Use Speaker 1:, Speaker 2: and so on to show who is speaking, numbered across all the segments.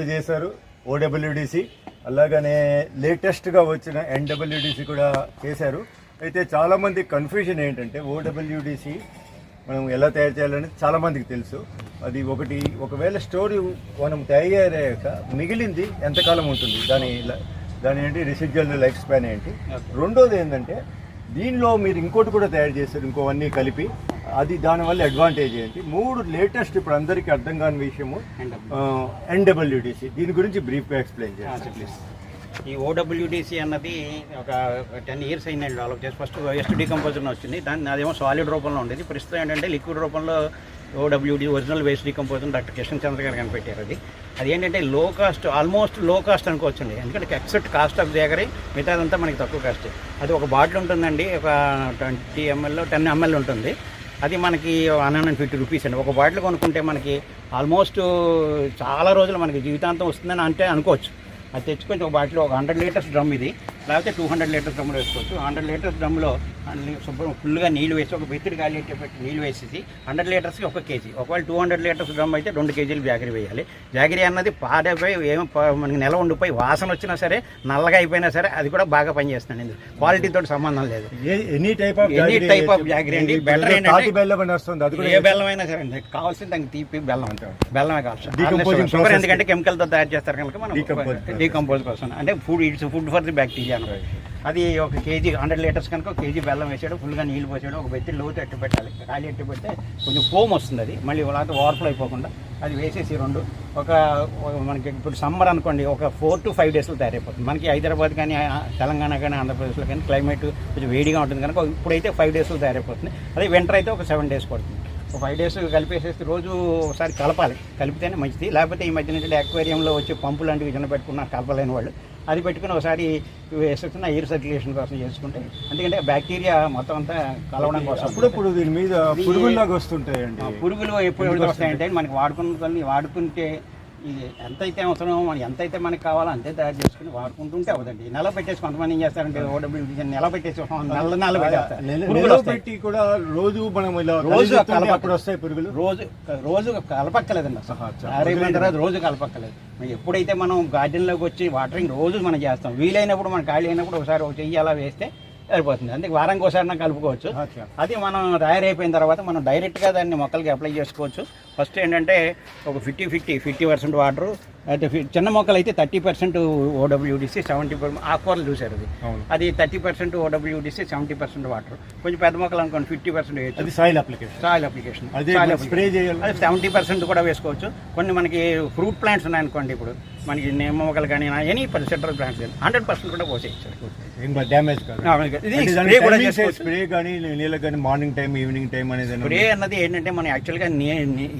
Speaker 1: చేశారు ఓడబ్ల్యూడిసి. అలాగనే లేటెస్ట్గా వచ్చిన ఎన్డబ్ల్యూడిసి కూడా చేశారు. అయితే చాలామంది కన్ఫ్యూజన్ ఏంటంటే ఓడబ్ల్యూడిసి మనం ఎలా తయారు చేయాలనేది చాలామందికి తెలుసు. అది ఒకటి ఒకవేళ స్టోరీ మనం తయారయ్యాక మిగిలింది ఎంతకాలం ఉంటుంది? దాని దాని ఏంటి రెసిడ్యువల్ లైఫ్ స్పాన్ ఏంటి? రెండోది ఏంటంటే దీనిలో మీరు ఇంకోటి కూడా తయారు చేశారు ఇంకోవన్నీ కలిపి. అది దానివల్ల అడ్వాంటేజ్ ఏంటి? మూడు లేటెస్ట్ ఇప్పుడు అందరికీ అర్థం కాని విషయము ఎన్డబ్ల్యూడిసి దీని గురించి బ్రీఫ్గా ఎక్స్ప్లెయిన్ చేయండి ప్లీజ్
Speaker 2: ఈ ఓడబ్ల్యూడిసి అన్నది ఒక టెన్ ఇయర్స్ అయిందండి డెవలప్ చేసి ఫస్ట్ ఎస్ట్ డికంపోజర్ వచ్చింది. దాన్ని అదేమో సాలిడ్ రూపంలో ఉండేది. ప్రస్తుతం ఏంటంటే లిక్విడ్ రూపంలో OWD original waste decomposer doctor Kishan Chandra గారు కనిపెట్టారు అది. అది ఏంటంటే లో కాస్ట్ ఆల్మోస్ట్లో కాస్ట్ అనుకోవచ్చండి. ఎందుకంటే ఎక్సెప్ట్ కాస్ట్ ఆఫ్ దగ్గర మిగతాదంతా మనకి తక్కువ కాస్ట్ అది ఒక బాటిల్ ఉంటుందండి. ఒక ట్వంటీ ఎంఎల్ టెన్ ఎంఎల్ ఉంటుంది. అది మనకి వన్ హండ్రెడ్ ఫిఫ్టీ రూపీస్ అండి. ఒక బాటిల్ కొనుక్కుంటే మనకి ఆల్మోస్ట్ చాలా రోజులు మనకి జీవితాంతం వస్తుందని అంటే అనుకోవచ్చు. అది తెచ్చుకొని ఒక బాటిల్ ఒక హండ్రెడ్ లీటర్స్ డ్రమ్ ఇది. లేకపోతే టూ హండ్రెడ్ లీటర్స్ డ్రమ్లో వేసుకోవచ్చు. హండ్రెడ్ లీటర్స్ డ్రమ్లో శుభ్రం ఫుల్గా నీళ్ళు వేసి ఒక బెత్తిడి గాలి పెట్టి నీళ్ళు వేసేసి హండ్రెడ్ లీటర్స్కి ఒక కేజీ. ఒకవేళ టూ హండ్రెడ్ లీటర్స్ డ్రమ్ అయితే రెండు కేజీలు జాగరి వేయాలి. జాగరి అన్నది పాడైపోయి ఏం మనకి నెల ఉండిపోయి వాసన వచ్చినా సరే నల్లగా అయిపోయినా సరే అది కూడా బాగా పనిచేస్తుంది ఇందులో. క్వాలిటీతో సంబంధం లేదు.
Speaker 1: Any type of
Speaker 2: Any type of jaggery అండి. Better ఏంటంటే-
Speaker 1: బెల్లం వస్తుంది
Speaker 2: ఏ బెల్లం అయినా సరే అండి. కావాల్సింది దానికి తీపి బెల్లం అంటారు బెల్లమే కావాలి.
Speaker 1: Decomposing
Speaker 2: sugar
Speaker 1: process.
Speaker 2: ఎందుకంటే chemical తో తయారు చేస్తారు కనుక మనం. డీకంపోజ్ కోసం అంటే food it's food for the bacteria అనమాట అది ఒక కేజీ హండ్రెడ్ లీటర్స్ కనుక ఒక కేజీ బెల్లం వేసాడు ఫుల్గా నీళ్ళు పోసాడు ఒక బెత్తి లోతు ఎట్టు పెట్టాలి ఖాళీ ఎట్టు పెడితే కొంచెం ఫోమ్ వస్తుంది అది. మళ్ళీ లేకపోతే ఓవర్ఫ్లో అయిపోకుండా అది వేసేసి రెండు ఒక మనకి ఇప్పుడు సమ్మర్ అనుకోండి ఒక ఫోర్ టు ఫైవ్ డేస్లో తయారైపోతుంది. మనకి హైదరాబాద్ కానీ తెలంగాణ కానీ ఆంధ్రప్రదేశ్లో కానీ క్లైమేట్ కొంచెం వేడిగా ఉంటుంది కనుక ఇప్పుడైతే ఫైవ్ డేస్లో తయారైపోతుంది. అదే వింటర్ అయితే ఒక సెవెన్ డేస్ పడుతుంది. ఒక ఫైవ్ డేస్ కలిపేసేసి రోజు ఒకసారి కలపాలి. కలిపితేనే మంచిది. లేకపోతే ఈ మధ్య నుంచి అక్వేరియంలో వచ్చి పంపు లాంటివి చిన్న పెట్టుకున్న కలపలేని వాళ్ళు. అది పెట్టుకుని ఒకసారి వేసేస్తున్న ఎయిర్ సర్క్యులేషన్ కోసం చేసుకుంటే ఎందుకంటే బ్యాక్టీరియా మొత్తం అంతా కలవడం కోసం.
Speaker 1: అప్పుడప్పుడు దీని మీద పురుగుల్లాగా వస్తుంటాయండి.
Speaker 2: పురుగులు ఎప్పుడు వస్తాయంటే మనకి వాడుకున్న కొన్ని వాడుకుంటే ఇది ఎంతైతే అవసరమో మనకి ఎంతైతే మనకి కావాలో అంతే తయారు చేసుకుని వాడుకుంటుంటే అవదండి నెల పెట్టేసి కొంతమంది ఏం చేస్తారంటే ఓడబ్ల్యూ నెల పెట్టేసి నెల నెల పెట్టేస్తారు.
Speaker 1: పెట్టి కూడా రోజు మనం ఇలా
Speaker 2: రోజు
Speaker 1: కలిపేస్తుంటే
Speaker 2: కలప-
Speaker 1: అప్పుడు వస్తాయి పురుగులు?
Speaker 2: రోజు రోజు కలపక్కలేదండి అసలు. తర్వాత రోజు కలపక్కలేదు. ఎప్పుడైతే మనం గార్డెన్లోకి వచ్చి వాటరింగ్ రోజు మనం చేస్తాం. వీలైనప్పుడు మనం ఖాళీ అయినప్పుడు ఒకసారి ఒక చెయ్యి అలా వేస్తే సరిపోతుంది. అందుకే వారానికి ఒకసారి కలుపుకోవచ్చు. అది మనం తయారైపోయిన తర్వాత మనం డైరెక్ట్గా దాన్ని మొక్కలకి అప్లై చేసుకోవచ్చు. ఫస్ట్ ఏంటంటే ఒక fifty fifty fifty percent water అయితే చిన్న మొక్కలు అయితే thirty percent OWDC seventy percent ఆకుకూరలు చూసారు అది. అది thirty percent OWDC seventy percent water. కొంచెం పెద్ద మొక్కలు అనుకోండి ఫిఫ్టీ పర్సెంట్
Speaker 1: అది సాయిల్ అప్లికేషన్
Speaker 2: సాయిల్ అప్లికేషన్.
Speaker 1: అది
Speaker 2: సెవెంటీ పర్సెంట్ కూడా వేసుకోవచ్చు. కొన్ని మనకి ఫ్రూట్ ప్లాంట్స్ ఉన్నాయనుకోండి ఇప్పుడు. మనకి నిమ్మ మొక్కలు కానీ any central plants hundred percent కూడా పోసేయచ్చు.
Speaker 1: డ్యామేజ్
Speaker 2: స్ప్రే
Speaker 1: కానీ నీళ్ళకి కానీ మార్నింగ్ టైం ఈవినింగ్ టైం అనేది
Speaker 2: స్ప్రే అన్నది ఏంటంటే మనం యాక్చువల్గా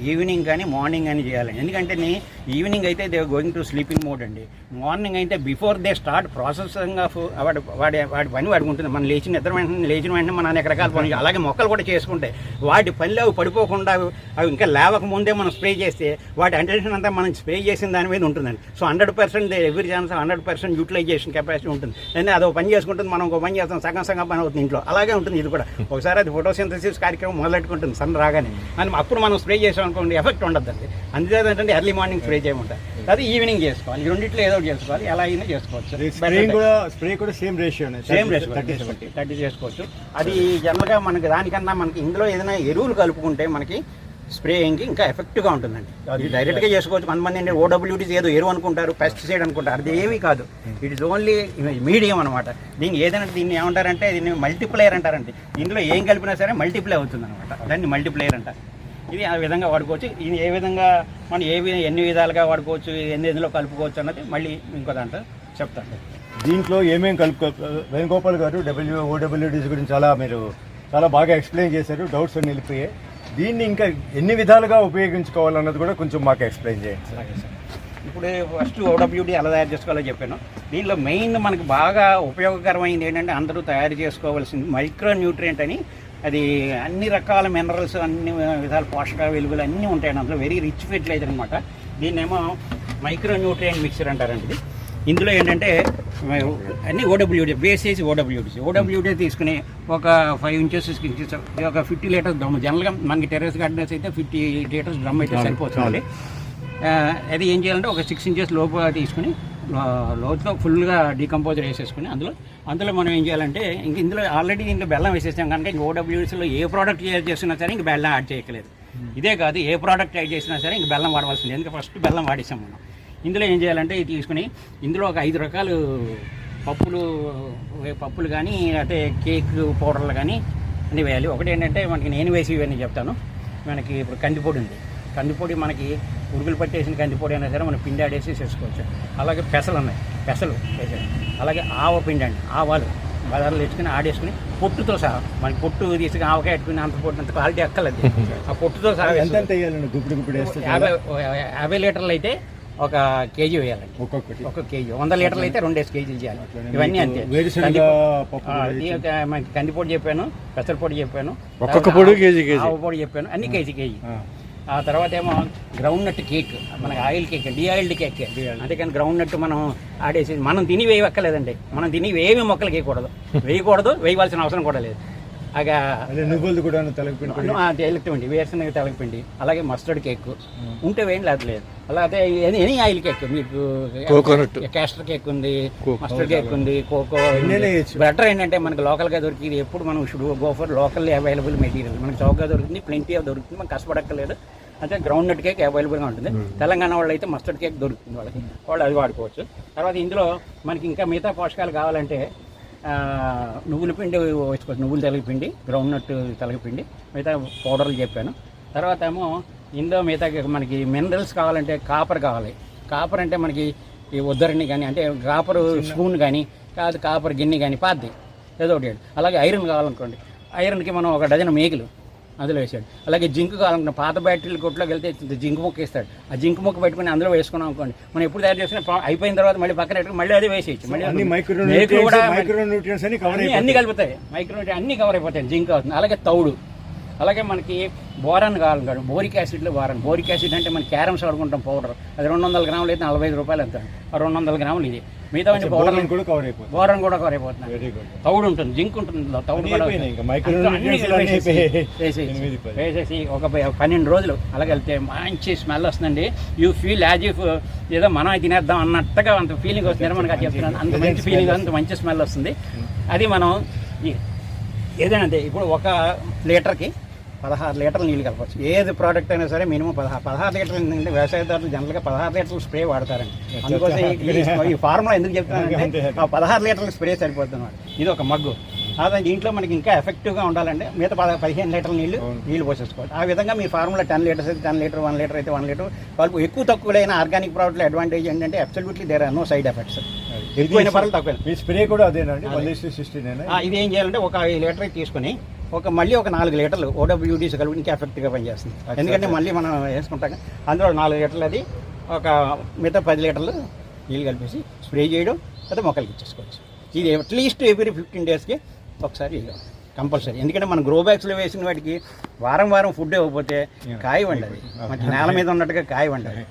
Speaker 2: ఈవినింగ్ కానీ మార్నింగ్ కానీ చేయాలి. ఎందుకంటే ఈవినింగ్ అయితే they going to sleeping mode అండి. మార్నింగ్ అయితే before they start processing of వాడి వాడి వాడి పని వాడికి ఉంటుంది. మనం లేచిన నిద్ర వెంటనే లేచిన వెంటనే మన రకరకాల పని అలాగే మొక్కలు కూడా చేసుకుంటే వాటి పనిలో అవి పడిపోకుండా అవి- అవి ఇంకా లేవక ముందే మనం స్ప్రే చేస్తే వాటి అటెన్షన్ అంతా మనం స్ప్రే చేసిన దాని మీద ఉంటుందండి. So hundred percent every chance hundred percent utilization capacity ఉంటుంది. ఎందుకంటే అదో పని చేసుకుంటుంది మనం ఒక పని చేస్తాం సగం సగం పని అవుతుంది ఇంట్లో. అలాగే ఉంటుంది ఇది కూడా. ఒకసారి అది ఫోటోసింథసిస్ కార్యక్రమం మొదలెట్టుకుంటుంది సన్ రాగానే. అని అప్పుడు మనం స్ప్రే చేసాం అనుకోండి ఎఫెక్ట్ ఉండదండి అందుచేత ఏంటంటే ఎర్లీ మార్నింగ్ స్ప్రే చేయమంటారు అది ఈవినింగ్ చేసుకోవాలి. ఈ రెండిట్లో ఏదో చేసుకోవాలి. ఎలా అయినా చేసుకోవచ్చు.
Speaker 1: స్ప్రే కూడా స్ప్రే కూడా same ratio
Speaker 2: same seventy thirty చేసుకోవచ్చు. అది జనరల్గా మనకి దానికన్నా మనకి ఇందులో ఏదైనా ఎరువులు కలుపుకుంటే మనకి స్ప్రేయింగ్కి ఇంకా ఎఫెక్టివ్గా ఉంటుందండి. అది డైరెక్ట్గా చేసుకోవచ్చు. కొంతమంది ఏంటి ఓడబ్ల్యూటీస్ ఏదో ఎరువు అనుకుంటారు పెస్టిసైడ్ అనుకుంటారు. అది ఏమీ కాదు. ఇట్ ఇస్ ఓన్లీ మీడియం అనమాట దీన్ని ఏదైనా దీన్ని ఏమంటారంటే దీన్ని మల్టీప్లేయర్ అంటారండి. ఇందులో ఏం కలిపినా సరే మల్టీప్లై అవుతుంది అనమాట దాన్ని మల్టీప్లేయర్ అంటారు. ఇది ఆ విధంగా వాడుకోవచ్చు. ఇది ఏ విధంగా మనం ఏ ఎన్ని విధాలుగా వాడుకోవచ్చు ఎన్ని ఇందులో కలుపుకోవచ్చు అన్నది మళ్ళీ ఇంకో దాంట్లో చెప్తాను.
Speaker 1: దీంట్లో ఏమేం కలుపుకో వేణుగోపాల్ గారు డబ్ల్యూ ఓడబ్ల్యూడీస్ గురించి చాలా మీరు చాలా బాగా ఎక్స్ప్లెయిన్ చేశారు. డౌట్స్ అన్ని వెళ్ళిపోయాయి దీన్ని ఇంకా ఎన్ని విధాలుగా ఉపయోగించుకోవాలన్నది కూడా కొంచెం మాకు ఎక్స్ప్లెయిన్ చేయండి
Speaker 2: సార్ ఇప్పుడు ఫస్ట్ ఓడబ్ల్యూడీ ఎలా తయారు చేసుకోవాలో చెప్పాను. దీనిలో మెయిన్ మనకు బాగా ఉపయోగకరమైంది ఏంటంటే అందరూ తయారు చేసుకోవాల్సింది మైక్రో న్యూట్రియంట్ అని. అది అన్ని రకాల మినరల్స్ అన్ని విధాల పోషక విలువలు అన్నీ ఉంటాయండి అందులో. వెరీ రిచ్ ఫెర్టిలైజర్ అనమాట దీన్నేమో మైక్రో న్యూట్రియంట్ మిక్చర్ అంటారండి ఇది. ఇందులో ఏంటంటే అన్ని ఓడబ్ల్యూడి బేస్ చేసి ఓడబ్ల్యూడిసి ఓడబ్ల్యూడి తీసుకుని ఒక ఫైవ్ ఇంచెస్ ఇంచెస్ ఒక ఫిఫ్టీ లీటర్స్ డ్రమ్ జనరల్గా మనకి టెర్రస్ గార్డెన్స్ అయితే ఫిఫ్టీ లీటర్స్ డ్రమ్ అయితే సరిపోతుంది అది ఏం చేయాలంటే ఒక సిక్స్ ఇంచెస్ లోపు తీసుకుని లోతులో ఫుల్గా డీకంపోజర్ వేసేసుకుని అందులో అందులో మనం ఏం చేయాలంటే ఇంక ఇందులో ఆల్రెడీ దీంట్లో బెల్లం వేసేసాం కనుక ఇంక ఓడబ్ల్యూసీలో ఏ ప్రోడక్ట్ చేసినా సరే ఇంక బెల్లం యాడ్ చేయట్లేదు ఇదే కాదు ఏ ప్రోడక్ట్ యాడ్ చేసినా సరే ఇంక బెల్లం వాడవలసింది. ఎందుకంటే ఫస్ట్ బెల్లం వాడేసాం మనం. ఇందులో ఏం చేయాలంటే ఇది తీసుకుని ఇందులో ఒక ఐదు రకాలు పప్పులు పప్పులు కానీ లేకపోతే కేక్ పౌడర్లు కానీ అన్ని వేయాలి. ఒకటి ఏంటంటే మనకి నేను వేసి ఇవన్నీ చెప్తాను. మనకి ఇప్పుడు కందిపొడి ఉంది. కందిపొడి మనకి ఉరుగులు పట్టేసిన కందిపొడి అయినా సరే మనం పిండి ఆడేసి చేసుకోవచ్చు. అలాగే పెసలు ఉన్నాయి. పెసలు వేసేది అలాగే ఆవ పిండి అండి. ఆవాలు. బజార్లో తెచ్చుకుని ఆడేసుకుని పొట్టుతో సహా మనకి పొట్టు తీసుకుని ఆవకాయ పెట్టుకుని అంత పొట్టు అంత క్వాలిటీ ఎక్కలేదు ఆ పొట్టుతో సహా
Speaker 1: ఎంత
Speaker 2: యాభై యాభై లీటర్లు అయితే ఒక కేజీ వేయాలండి.
Speaker 1: ఒక్కొక్కటి.
Speaker 2: ఒక కేజీ. వంద లీటర్లు అయితే రెండేసి కేజీలు చేయాలి. ఇవన్నీ అంతే. కందిపొడి- చెప్పాను పెసరపొడి చెప్పాను
Speaker 3: ఒక్కొక్క పొడి కేజీ కేజీ.
Speaker 2: పొడి చెప్పాను అన్ని కేజీ కేజీ.
Speaker 1: ఆ.
Speaker 2: తర్వాత ఏమో గ్రౌండ్ నట్ కేక్ మనకి ఆయిల్ కేక్ డిఆయిల్డ్ కేక్ అందుకని గ్రౌండ్ నట్ మనం ఆడేసి మనం తిని వేయక్కర్లేదండి. మనం తిని ఏమి మొక్కలు వేయకూడదు. వేయకూడదు వేయవలసిన అవసరం కూడా లేదు. అగా
Speaker 1: అదే నువ్వులు కూడా
Speaker 2: తేలికపిండి వేరుశనగ తేలికపిండి అలాగే మస్టర్డ్ కేక్. ఉంటే వేయండి లేదు లేదు. అలాగే ఎనీ ఎనీ ఆయిల్ కేక్ మీకు
Speaker 3: కోకోనట్.
Speaker 2: క్యాస్టర్ కేక్ ఉంది మస్టర్డ్ కేక్ ఉంది కోకో. బెటర్ ఏంటంటే మనకి లోకల్గా దొరికింది ఎప్పుడు మనం should go for local available material. మనకి చౌకగా దొరుకుతుంది ప్లెంటీ ఆఫ్ దొరుకుతుంది మనం కష్టపడక్కర్లేదు. అంటే గ్రౌండ్ నట్ కేక్ అవైలబుల్గా ఉంటుంది. తెలంగాణ వాళ్ళు అయితే మస్టర్డ్ కేక్ దొరుకుతుంది వాళ్ళకి. వాళ్ళు అది వాడుకోవచ్చు. తర్వాత ఇందులో మనకి ఇంకా మిగతా పోషకాలు కావాలంటే నువ్వుల పిండి వేసుకోవచ్చు. నువ్వులు తెలగపిండి గ్రౌండ్ నట్ తెలగపిండి మిగతా పౌడర్లు చెప్పాను. తర్వాత ఏమో ఇందులో మిగతా మనకి మినరల్స్ కావాలంటే కాపర్ కావాలి. కాపర్ అంటే మనకి ఈ ఉద్దరిని కానీ అంటే కాపర్ స్పూన్ కానీ కాదు కాపర్ గిన్నె కానీ పాద్ది ఏదో ఒకటి. అలాగే ఐరన్ కావాలనుకోండి. ఐరన్కి మనం ఒక డజన్ మేకలు. అందులో వేసాడు. అలాగే జింక్ కావాలనుకున్న పాత బ్యాటరీలు కొట్లోకి వెళ్తే జింక్ ముక్క ఇస్తాడు ఆ జింక్ ముక్క పెట్టుకుని అందులో వేసుకున్నాం అనుకోండి మనం ఎప్పుడు తయారు చేసిన అయిపోయిన తర్వాత మళ్ళీ పక్కన పెట్టుకుని మళ్ళీ అదే వేసేయచ్చు. మళ్ళీ
Speaker 1: అన్ని
Speaker 2: కలుపుతాయి మైక్రో అన్ని కవర్ అయిపోతాయి. జింక్ అవుతుంది అలాగే తౌడు. అలాగే మనకి బోరాన్ కావాలి బోరిక్ యాసిడ్లో బోరాన్. బోరిక్ యాసిడ్ అంటే మన క్యారమ్స్ ఆడుకుంటాం పౌడర్. అది రెండు వందల గ్రాములు అయితే నలభై ఐదు రూపాయలు ఎంత? ఆ రెండు వందల గ్రాములు ఇది. మిగతా పౌడర్
Speaker 1: కూడా కవర్ అయిపోతుంది.
Speaker 2: బోరాన్ కూడా కవర్ అయిపోతుంది తౌడు ఉంటుంది జింక్ ఉంటుంది తౌడు వేసేసి- ఒక పన్నెండు రోజులు. అలాగే వెళ్తే మంచి స్మెల్ వస్తుందండి. యూ ఫీల్ యాజ్ ఇఫ్ ఏదో మనం తినేద్దాం అన్నట్టుగా అంత ఫీలింగ్ వస్తుంది. మనకు అది చెప్తున్నాను. అంత మంచి ఫీలింగ్ అంత మంచి స్మెల్ వస్తుంది. అది మనం ఏదైనా ఇప్పుడు ఒక లీటర్కి పదహారు లీటర్లు నీళ్ళు కలపచ్చు. ఏది ప్రోడక్ట్ అయినా సరే మినిమం పదహారు. పదహారు లీటర్లు ఎందుకంటే వ్యవసాయదారులు జనరల్గా పదహారు లీటర్లు స్ప్రే వాడతారండి. అందుకోసం ఈ- ఫార్ములా ఎందుకు చెప్తున్నానంటే ఆ పదహారు లీటర్ల స్ప్రే సరిపోతుంది అన్నమాట. ఇది ఒక మగ్గు. అదే దీంట్లో మనకి ఇంకా ఎఫెక్టివ్గా ఉండాలంటే మిగతా పద పదిహేను లీటర్ల నీళ్ళు నీళ్ళు పోసేసుకోవాలి. ఆ విధంగా మీ ఫార్ములా టెన్ లీటర్స్ అయితే టెన్ లీటర్ వన్ లీటర్ అయితే వన్ లీటర్. కలుపు ఎక్కువ తక్కువలైన ఆర్గానిక్ ప్రోడక్ట్ అడ్వాంటేజ్ ఏంటంటే absolutely there are no side effects ఎక్కువైన పర్లేదు తక్కువ.
Speaker 1: మీ స్ప్రే కూడా అదేనండి?
Speaker 2: ఇది ఏం చేయాలంటే ఒక ఐదు లీటర్ తీసుకొని ఒక మళ్ళీ ఒక నాలుగు లీటర్లు ఓడబ్ల్యూడీస్ కలిపి ఇంకా ఎఫెక్ట్గా పనిచేస్తుంది. ఎందుకంటే మళ్ళీ మనం వేసుకుంటాం. అందులో నాలుగు లీటర్లు అది ఒక మిగతా పది లీటర్లు నీళ్ళు కలిపేసి స్ప్రే చేయడం లేదా మొక్కలకి ఇచ్చేసుకోవచ్చు. ఇది అట్లీస్ట్ ఎవ్రీ ఫిఫ్టీన్ డేస్కి ఒకసారి కంపల్సరీ. ఎందుకంటే మనం గ్రో బ్యాగ్స్లో వేసిన వాటికి వారం వారం ఫుడ్ ఇవ్వకపోతే కాయ వండదు. మంచి నేల మీద ఉన్నట్టుగా కాయ వండదు.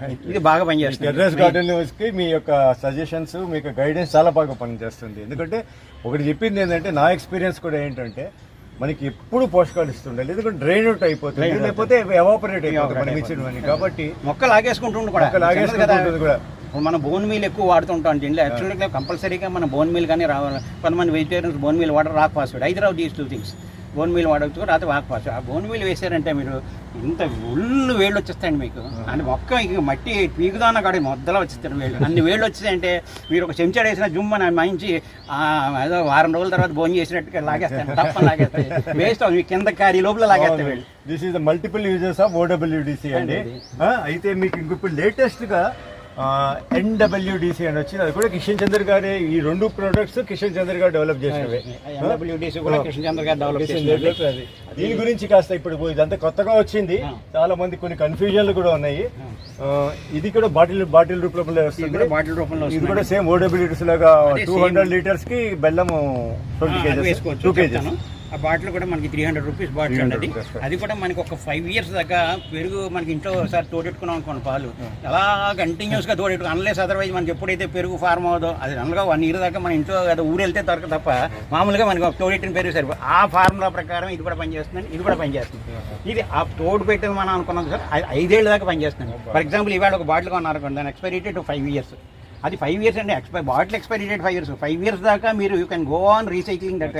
Speaker 2: ఇది బాగా
Speaker 1: టెర్రస్
Speaker 2: పనిచేస్తుంది
Speaker 1: గార్డెన్కి మీ యొక్క సజెషన్స్ మీకు గైడెన్స్ చాలా బాగా పనిచేస్తుంది. ఎందుకంటే ఒకటి చెప్పింది ఏంటంటే నా ఎక్స్పీరియన్స్ కూడా ఏంటంటే మనకి ఎప్పుడు పోషకాలు ఇస్తుండాలి ఎందుకంటే డ్రైన్ అవుట్ అయిపోతుంది. లేకపోతే ఎవాపరేట్ అయిపోతుంది.
Speaker 2: Evaporate
Speaker 1: మనం ఇచ్చినవన్నీ కాబట్టి
Speaker 2: మొక్క లాగేసుకుంటుండు కూడా.
Speaker 1: కూడా.
Speaker 2: ఇప్పుడు మనం బోన్ మీల్ ఎక్కువ వాడుతుంటాం దీంట్లో యాక్చువల్గా కంపల్సరీగా మన బోన్ మీల్ కానీ రావాలి. కొంతమంది vegetarians bone meal water rock phosphate either of these two things bone meal వాడవచ్చు రాత్రి వాక్ ఫాస్ఫేట్ ఆ బోన్ మీల్ వేసారంటే మీరు ఇంత ఒళ్ళు వేళ్ళు వచ్చేస్తాయండి మీకు. అంటే మొక్క ఇక మట్టి పీకుదాన కాడ మొద్దలా వచ్చేస్తాడు వేళ్ళు. అన్ని వేళ్ళు వచ్చాయంటే మీరు ఒక చెంచాడు వేసిన జుమ్ అని మంచి ఏదో వారం రోజుల తర్వాత భోజనం చేసినట్టుగా లాగేస్తాను తప్ప లాగేస్తాయి. వేస్ట్ మీ కింద కారి లోపల లాగేస్తాయి వేళ్ళు.
Speaker 1: This is the multiple uses of OWDC అండి. అయితే మీకు ఇంక ఇప్పుడు లేటెస్ట్గా ఎన్డబ్ల్యూడిసి అని వచ్చింది అది కూడా కిషన్ చంద్ర గారే ఈ రెండు ప్రొడక్ట్స్ కిషన్ చంద్ర గారు డెవలప్ చేసినవే. దీని గురించి కాస్త ఇప్పుడు ఇదంతా కొత్తగా వచ్చింది. చాలా మంది కొన్ని కన్ఫ్యూజన్లు కూడా ఉన్నాయి ఇది కూడా బాటిల్ బాటిల్ రూపంలో
Speaker 2: ఇది
Speaker 1: వస్తుంది
Speaker 2: కూడా బాటిల్ రూపంలో
Speaker 1: ఇది. కూడా సేమ్ ఓడబ్ల్యూడిస్ లాగా టూ. హండ్రెడ్ లీటర్స్కి బెల్లము ట్వంటీ కేజెస్ టూ కేజెస్
Speaker 2: చెప్తాను. ఆ బాటిల్ కూడా మనకి త్రీ హండ్రెడ్ రూపీస్ బాటిల్
Speaker 1: 300
Speaker 2: అండి. అది కూడా మనకి ఒక ఫైవ్ ఇయర్స్ దాకా పెరుగు మనకి ఇంట్లో ఒకసారి తోడెట్టుకున్నాం అనుకోండి పాలు. అలా కంటిన్యూస్గా తోడెట్టుకుని అన్లెస్ అదర్వైజ్ మనకి ఎప్పుడైతే పెరుగు ఫార్మ్ అవుదో అది అనగా వన్ ఇయర్ దాకా మన ఇంట్లో అది ఊరు వెళ్తే దొరక తప్ప మామూలుగా మనకి ఒక తోడెట్టిన పెరుగు సరిపో ఆ ఫార్ములా ప్రకారం ఇది కూడా పనిచేస్తుందండి ఇది కూడా పనిచేస్తుంది. ఇది ఆ తోడు పెట్టింది మనం అనుకున్నాం సార్ ఐదేళ్ళ దాకా పనిచేస్తుంది ఫర్ ఎగ్జాంపుల్ ఇవాళ ఒక బాటిల్ కొన్నారనుకోండి దాని ఎక్స్పైరీ డేట్ ఫైవ్ ఇయర్స్ అది ఫైవ్ ఇయర్స్ అండి expire bottle expiry date five years five years దాకా మీరు you can go on recycling that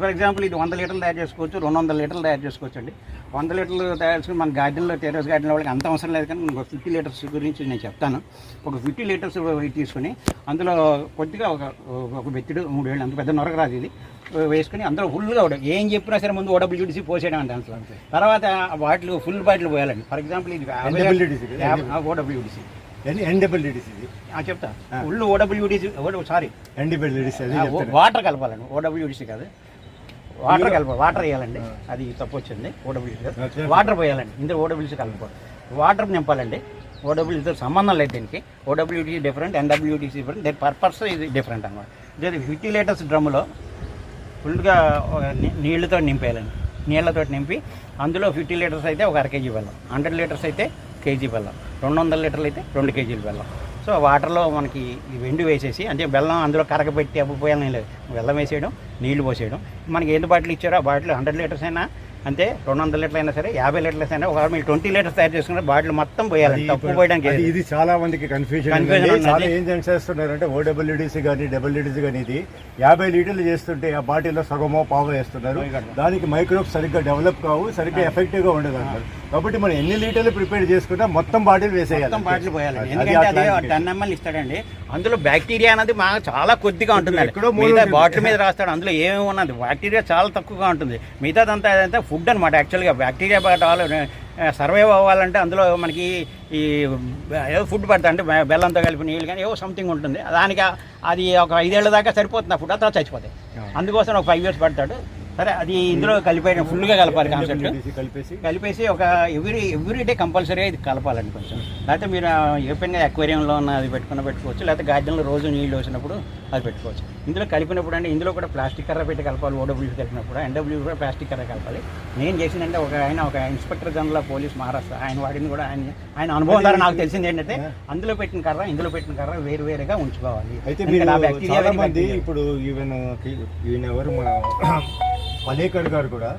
Speaker 2: for example ఇది వంద లీటర్లు తయారు చేసుకోవచ్చు రెండు వందల లీటర్లు తయారు చేసుకోవచ్చు అండి వంద లీటర్లు తయారు చేసుకుని మన గార్డెన్లో టెరెస్ గార్డెన్ వాళ్ళకి అంత అవసరం లేదు కానీ ఒక ఫిఫ్టీ లీటర్స్ గురించి నేను చెప్తాను. ఒక ఫిఫ్టీ లీటర్స్ తీసుకుని అందులో కొద్దిగా ఒక ఒక బెత్తిడు మూడు వేలు అంత పెద్ద నొరగ రాదు ఇది. వేసుకుని అందులో ఫుల్గా ఏం చెప్పినా సరే ముందు ఓడబ్ల్యూడిసి పోసేయడం అంటే దాంట్లో తర్వాత బాటిల్ ఫుల్ బాటిల్ పోయాలండి. ఫర్ ఎగ్జాంపుల్ ఇది. OWDC
Speaker 1: NWDC.
Speaker 2: చెప్తా. OWDC sorry.
Speaker 1: ఎన్డబ్ల్యూడిసి
Speaker 2: వాటర్ కలపాలండి ఓడబ్ల్యూడిసి కాదు. వాటర్ కలపాలి వాటర్ వేయాలండి. అది తప్పు వచ్చింది ఓడబ్ల్యూడిసి. వాటర్ పోయాలండి. ఇందులో ఓడబ్ల్యూడిసి కలపకూడదు. వాటర్ నింపాలండి. ఓడబ్ల్యూడితో సంబంధం లేదు దీనికి. ఓడబ్ల్యూడిసి డిఫరెంట్ ఎన్డబ్ల్యూడిసి డిఫరెంట్ దీని పర్పస్ ఇది డిఫరెంట్ అనమాట ఇది ఫిఫ్టీ లీటర్స్ డ్రమ్ములో ఫుల్గా నీళ్ళతో నింపేయాలండి. నీళ్ళతో నింపి అందులో ఫిఫ్టీ లీటర్స్ అయితే ఒక అర కేజీ బెల్లం హండ్రెడ్ లీటర్స్ అయితే కేజీ బెల్లం. రెండు వందల లీటర్లు అయితే రెండు కేజీలు బెల్లం. సో వాటర్లో మనకి వెండి వేసేసి అంటే బెల్లం అందులో కరగబెట్టి అప్పుడు పోయాలని లేదు. బెల్లం వేసేయడం నీళ్ళు పోసేయడం. మనకి ఏది బాటిల్ ఇచ్చారో ఆ బాటిల్ హండ్రెడ్ లీటర్స్ అయినా అంతే రెండు వందల లీటర్లు అయినా సరే యాభై లీటర్స్ అయినా ఒక మీరు ట్వంటీ లీటర్స్ తయారు చేసుకుంటే బాటిల్ మొత్తం పోయాలండి. తప్పు పోయడానికి.
Speaker 1: ఇది చాలా మందికి కన్ఫ్యూజన్. చాలా ఏం చేస్తున్నారంటే ఓడబ్ల్యూడిసి కానీ డబ్ల్యూడిసి కానీ ఇది యాభై లీటర్లు చేస్తుంటే ఆ బాటిల్లో సగమో పావు వేస్తున్నారు. దానికి మైక్రోబ్స్ సరిగ్గా డెవలప్ కావు సరిగ్గా ఎఫెక్టివ్గా ఉండదు అంటారు. కాబట్టి మనం ఎన్ని లీటర్లు ప్రిపేర్ చేసుకున్నా మొత్తం బాటిల్ వేసేయాలి
Speaker 2: బాటిల్ పోయాలండి
Speaker 1: అది
Speaker 2: ఎందుకంటే అదే టెన్ ఎంఎల్ ఇస్తాడండి. అందులో బ్యాక్టీరియా అనేది మాకు చాలా కొద్దిగా ఉంటుంది
Speaker 1: ఎక్కడో.
Speaker 2: బాటిల్ మీద రాస్తాడు. అందులో ఏమేమి ఉన్నది? బ్యాక్టీరియా చాలా తక్కువగా ఉంటుంది. మిగతాదంతా అదంతా ఫుడ్ అనమాట యాక్చువల్గా బ్యాక్టీరియా సర్వైవ్ అవ్వాలంటే అందులో మనకి ఈ ఏదో ఫుడ్ పడతా అంటే బెల్లంతో కలిపి నీళ్ళు కానీ ఏవో సంథింగ్ ఉంటుంది. దానికి అది ఒక ఐదేళ్ళ దాకా సరిపోతుంది ఆ ఫుడ్ ఆ తర్వాత చచ్చిపోతాయి. అందుకోసం ఒక ఫైవ్ ఇయర్స్ పడతాడు. సరే అది ఇందులో కలిపేయడం ఫుల్గా కలపాలి కాన్సెప్ట్
Speaker 1: కలిపేసి
Speaker 2: కలిపేసి. ఒక ఎవ్రీ ఎవ్రీ డే కంపల్సరీ ఇది కలపాలండి కొంచెం. లేకపోతే మీరు ఏపైనా అక్వేరియంలో ఉన్న అది పెట్టుకున్న పెట్టుకోవచ్చు లేకపోతే గార్డెన్లో రోజు నీళ్ళు వచ్చినప్పుడు అది పెట్టుకోవచ్చు. ఇందులో కలిపినప్పుడు అంటే ఇందులో కూడా ప్లాస్టిక్ కర్ర పెట్టి కలపాలి ఓడబ్ల్యూ కలిపినప్పుడు. ఎన్డబ్ల్యూ కూడా ప్లాస్టిక్ కర్ర కలపాలి. నేను చేసిందంటే ఒక ఆయన ఒక ఇన్స్పెక్టర్ జనరల్ పోలీస్ మహారాష్ట్ర. ఆయన వాడింది కూడా ఆయన ఆయన అనుభవం ద్వారా నాకు తెలిసింది ఏంటంటే అందులో పెట్టిన కర్ర ఇందులో పెట్టిన కర్ర వేరు వేరుగా ఉంచుకోవాలి.
Speaker 1: అయితే. ఇప్పుడు ఈవెన్ ఈయన ఎవరు మన పలేకర్ గారు కూడా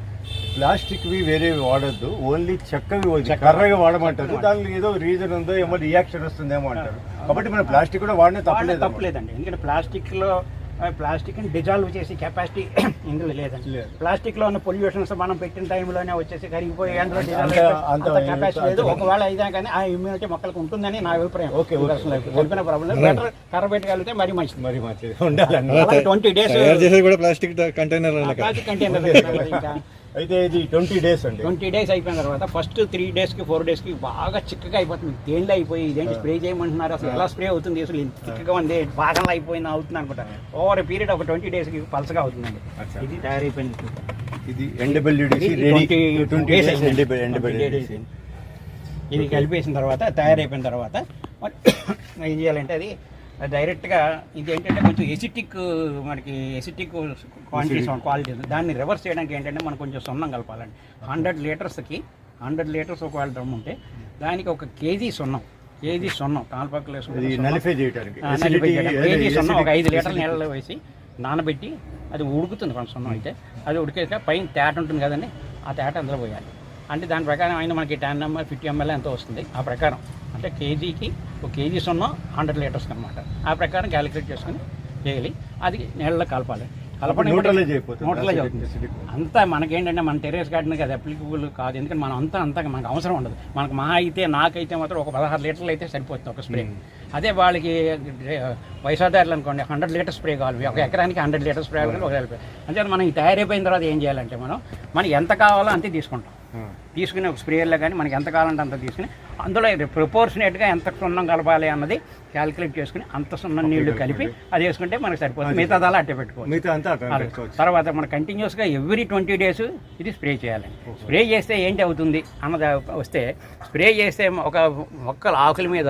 Speaker 1: ప్లాస్టిక్ వి వేరే వాడద్దు ఓన్లీ చెక్కవి. కర్రగా వాడమంటారు. దానికి ఏదో రీజన్ ఉందో ఏమో రియాక్షన్ వస్తుందేమో అంటారు. కాబట్టి మనం ప్లాస్టిక్ కూడా వాడిన
Speaker 2: వాడినా
Speaker 1: తప్పలేదు
Speaker 2: తప్పలేదండి. ఎందుకంటే ప్లాస్టిక్లో ప్లాస్టిక్ని డిజాల్వ్ చేసే కెపాసిటీ ఇందులో లేదండి.
Speaker 1: లేదు.
Speaker 2: ప్లాస్టిక్లో ఉన్న పొల్యూషన్స్ మనం పెట్టిన టైంలోనే వచ్చేసి కరిగిపోయి అందులో కెపాసిటీ లేదు. ఒకవేళ అయినా కానీ ఆ ఇమ్యూనిటీ మొక్కలకు ఉంటుందని నా అభిప్రాయం. కలిపిన ప్రాబ్లం బెటర్ కర్ర పెట్టగలిగితే మరి మంచిది.
Speaker 1: మరి మంచిది.
Speaker 2: Twenty days
Speaker 3: plastic container
Speaker 2: plastic container
Speaker 1: అయితే ఇది ట్వంటీ డేస్ అండి.
Speaker 2: ట్వంటీ డేస్ అయిపోయిన తర్వాత ఫస్ట్ త్రీ డేస్కి ఫోర్ డేస్కి బాగా చిక్కగా అయిపోతుంది. తేళ్ళు అయిపోయి ఇదేంటి స్ప్రే చేయమంటున్నారు? అసలు ఎలా స్ప్రే అవుతుంది? అసలు చిక్కగా ఉంది? భాగంలో అయిపోయింది అవుతుంది అనుకుంటా. ఓవర్ పీరియడ్ ఒక ట్వంటీ డేస్కి పలసగా అవుతుందండి. ఇది తయారైపోయింది.
Speaker 1: ఇది ఎన్డబ్ల్యూడిసి
Speaker 2: ఇది
Speaker 1: రెడీ
Speaker 2: 20
Speaker 1: ట్వంటీ డేస్
Speaker 2: ఇది కలిపేసిన తర్వాత తయారైపోయిన తర్వాత ఏం చేయాలంటే అది డైరెక్ట్గా ఇది ఏంటంటే కొంచెం ఎసిటిక్ మనకి ఎసిటిక్ క్వాంటిటీస్ క్వాలిటీ దాన్ని రివర్స్ చేయడానికి ఏంటంటే మనం కొంచెం సున్నం కలపాలండి. హండ్రెడ్ లీటర్స్కి హండ్రెడ్ లీటర్స్ ఒకవేళ డ్రమ్ ఉంటే దానికి ఒక కేజీ సున్నం కేజీ సున్నం తాల్పాకులు.
Speaker 1: నలిఫై చేయడానికి. Acidity-
Speaker 2: కేజీ సున్నం ఒక ఐదు లీటర్ల నీళ్ళలో వేసి నానబెట్టి అది ఉడుకుతుంది కొంచెం సున్నం అయితే. అది ఉడికేక పైన తేట ఉంటుంది కదండి ఆ తేట అందులో పోయాలి. అంటే దాని ప్రకారం అయినా మనకి టెన్ ఎంఎల్ ఫిఫ్టీ ఎంఎల్ ఎంతో వస్తుంది. ఆ ప్రకారం. అంటే కేజీకి ఒక కేజీ సున్నం హండ్రెడ్ లీటర్స్ అనమాట ఆ ప్రకారం క్యాలిక్యులేట్ చేసుకుని చేయాలి. అది నీళ్ళలో కలపాలి. కలపడం. న్యూట్రలైజ్ అవుతుంది. అంతా మనకేంటంటే మన టెరెస్ గార్డెన్కి అది అప్లికబుల్ కాదు. ఎందుకంటే మనం అంతా అంతా మనకు అవసరం ఉండదు. మనకు మా అయితే నాకైతే మాత్రం ఒక పదహారు లీటర్లు అయితే సరిపోతుంది ఒక స్ప్రే. అదే వాళ్ళకి వయసాదారులు అనుకోండి హండ్రెడ్ లీటర్ స్ప్రే కావాలి. ఒక ఎకరానికి హండ్రెడ్ లీటర్ స్ప్రే కావాలి ఒక స్ప్రే అంటే మనం తయారైపోయిన తర్వాత ఏం చేయాలంటే మనం మనకి ఎంత కావాలో అంతే తీసుకుంటాం. తీసుకుని ఒక స్ప్రేయర్లో కానీ మనకి ఎంత కావాలంటే అంత తీసుకుని అందులో ప్రపోర్షనేట్గా ఎంత సున్నం కలపాలి అన్నది క్యాలిక్యులేట్ చేసుకుని అంత సున్నం నీళ్ళు కలిపి అది వేసుకుంటే మనకి సరిపోతుంది. మిగతా అలా అట్టే. పెట్టుకోవచ్చు. తర్వాత మన కంటిన్యూస్గా ఎవ్రీ ట్వంటీ డేస్ ఇది స్ప్రే చేయాలి. స్ప్రే చేస్తే ఏంటి అవుతుంది అన్నది వస్తే స్ప్రే చేస్తే ఒక మొక్కల ఆకుల మీద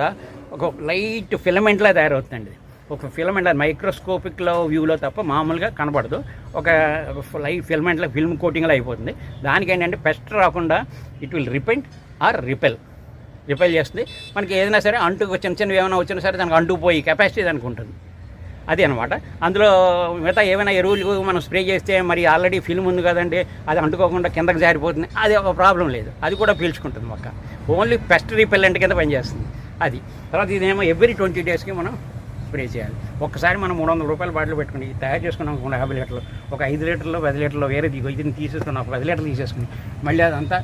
Speaker 2: ఒక లైట్ ఫిలమెంట్లా తయారవుతుందండి. ఒక ఫిలమెంట్ మైక్రోస్కోపిక్లో వ్యూలో తప్ప మామూలుగా కనబడదు. ఒక లైవ్ ఫిలమెంట్లో ఫిల్మ్ కోటింగ్లో అయిపోతుంది. దానికి ఏంటంటే పెస్ట్ రాకుండా it will repent or repel repel చేస్తుంది. మనకి ఏదైనా సరే అంటు చిన్న చిన్నవి ఏమైనా వచ్చినా సరే దానికి అంటుకుపోయి కెపాసిటీ దానికి ఉంటుంది. అది అనమాట అందులో మిగతా ఏమైనా ఎరువులు మనం స్ప్రే చేస్తే మరి ఆల్రెడీ ఫిల్మ్ ఉంది కదండి అది అంటుకోకుండా కిందకి జారిపోతుంది. అది ఒక ప్రాబ్లం లేదు. అది కూడా పీల్చుకుంటుంది మొక్క. ఓన్లీ పెస్ట్ రిపెల్లెంట్ కింద పనిచేస్తుంది. అది. తర్వాత ఇదేమో ఎవ్రీ ట్వంటీ డేస్కి మనం స్ప్రే చేయాలి. ఒక్కసారి మనం మూడు వందల రూపాయల బాటిల్ పెట్టుకుని తయారు చేసుకున్నాం యాభై లీటర్లు ఒక ఐదు లీటర్లు పది లీటర్లు వేరే దిగు ఇది తీసేసుకున్నాం ఒక పది లీటర్లు తీసేసుకుని మళ్ళీ అదంతా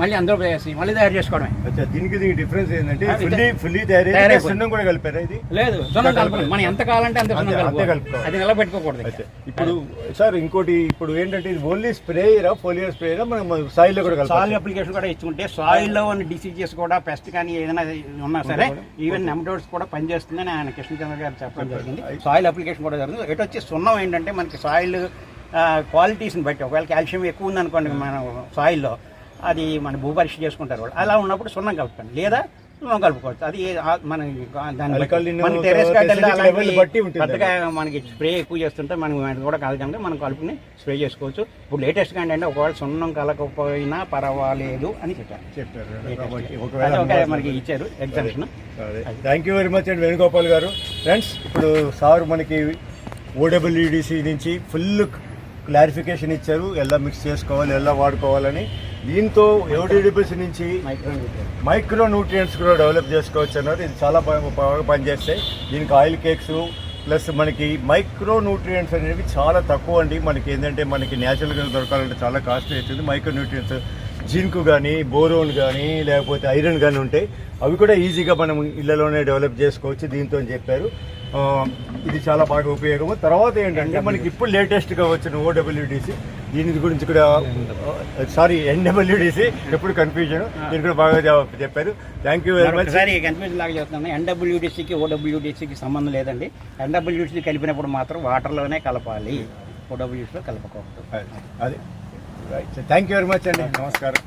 Speaker 2: మళ్ళీ అందులో వేసి మళ్ళీ తయారు చేసుకోవడమే.
Speaker 1: దీనికి దీనికి డిఫరెన్స్ ఏంటంటే ఫుల్లీ ఫుల్లీ
Speaker 2: తయారైపోయింది.
Speaker 1: సున్నం కూడా కలిపారా ఇది?
Speaker 2: లేదు సున్నం కలపలేదు. మనం ఎంత కావాలంటే అంత సున్నం కలుపుకోవాలి. అది నిలబెట్టుకోకూడదు
Speaker 1: ఇప్పుడు సార్ ఇంకోటి ఇప్పుడు ఏంటంటే ఇది ఓన్లీ స్ప్రేయరా ఫోలియర్ స్ప్రేయరా మనం సాయిల్లో కూడా
Speaker 2: సాయిల్
Speaker 1: కలపాలి
Speaker 2: అప్లికేషన్ కూడా ఇచ్చుకుంటే సాయిల్లో ఉన్న డిసీజెస్ కూడా పెస్ట్ కానీ ఏదైనా ఉన్నా సరే ఈవెన్ నెమటోడ్స్ కూడా పనిచేస్తుందని ఆయన కృష్ణచంద్ర గారు చెప్పడం జరిగింది. సాయిల్ అప్లికేషన్ కూడా జరుగుతుంది ఎటు వచ్చి సున్నం ఏంటంటే మనకి సాయిల్ క్వాలిటీస్ని బట్టి ఒకవేళ కాల్షియం ఎక్కువ ఉందనుకోండి మన సాయిల్లో అది మన భూపరీక్ష చేసుకుంటారు వాళ్ళు. అలా ఉన్నప్పుడు సున్నం కలుపుకోండి లేదా సున్నం కలుపుకోవచ్చు. అది మన దాన్ని బట్టి. టెరెస్ పెద్దగా మనకి స్ప్రే ఎక్కువ చేస్తుంటే మనం కూడా కాదంటే మనం కలుపుని స్ప్రే చేసుకోవచ్చు. ఇప్పుడు లేటెస్ట్గా ఏంటంటే ఒకవేళ సున్నం కలకపోయినా పర్వాలేదు అని చెప్పారు.
Speaker 1: చెప్పారు
Speaker 2: మనకి ఇచ్చారు exemption
Speaker 1: thank you very much అండి వేణుగోపాల్ గారు. ఫ్రెండ్స్ ఇప్పుడు సార్ మనకి ఓడబ్ల్యూడిసి నుంచి ఫుల్ క్లారిఫికేషన్ ఇచ్చారు. ఎలా మిక్స్ చేసుకోవాలి ఎలా వాడుకోవాలని. దీంతో ఓడిడిబిసి నుంచి మైక్రో న్యూట్రియంట్స్ కూడా డెవలప్ చేసుకోవచ్చు అన్నారు. ఇది చాలా బాగా బాగా పనిచేస్తాయి దీనికి ఆయిల్ కేక్స్ ప్లస్ మనకి మైక్రో న్యూట్రియంట్స్ అనేవి చాలా తక్కువ అండి. మనకి ఏంటంటే మనకి న్యాచురల్గా దొరకాలంటే చాలా కాస్ట్లీ అవుతుంది. మైక్రో న్యూట్రియంట్స్ జింక్ కానీ బోరోన్ కానీ లేకపోతే ఐరన్ కానీ ఉంటాయి అవి కూడా ఈజీగా మనం ఇళ్ళలోనే డెవలప్ చేసుకోవచ్చు. దీంతో చెప్పారు. ఇది చాలా బాగా ఉపయోగము. తర్వాత ఏంటంటే మనకి ఇప్పుడు లేటెస్ట్గా వచ్చిన ఓడబ్ల్యూడిసి దీని గురించి కూడా సారీ ఎన్డబ్ల్యూడిసి ఎప్పుడు కన్ఫ్యూజన్ దీని కూడా బాగా జవాబు చెప్పారు. థ్యాంక్ యూ వెరీ మచ్
Speaker 2: ఒకసారి కన్ఫ్యూజన్ లాగా చెప్తున్నాను. ఎన్డబ్ల్యూడిసికి ఓడబ్ల్యూడిసికి సంబంధం లేదండి. ఎన్డబ్ల్యూడిసి కలిపినప్పుడు మాత్రం వాటర్లోనే కలపాలి. ఓడబ్ల్యూడిసిలో కలపకూడదు.
Speaker 1: అది. థ్యాంక్ యూ వెరీ మచ్ అండి. నమస్కారం.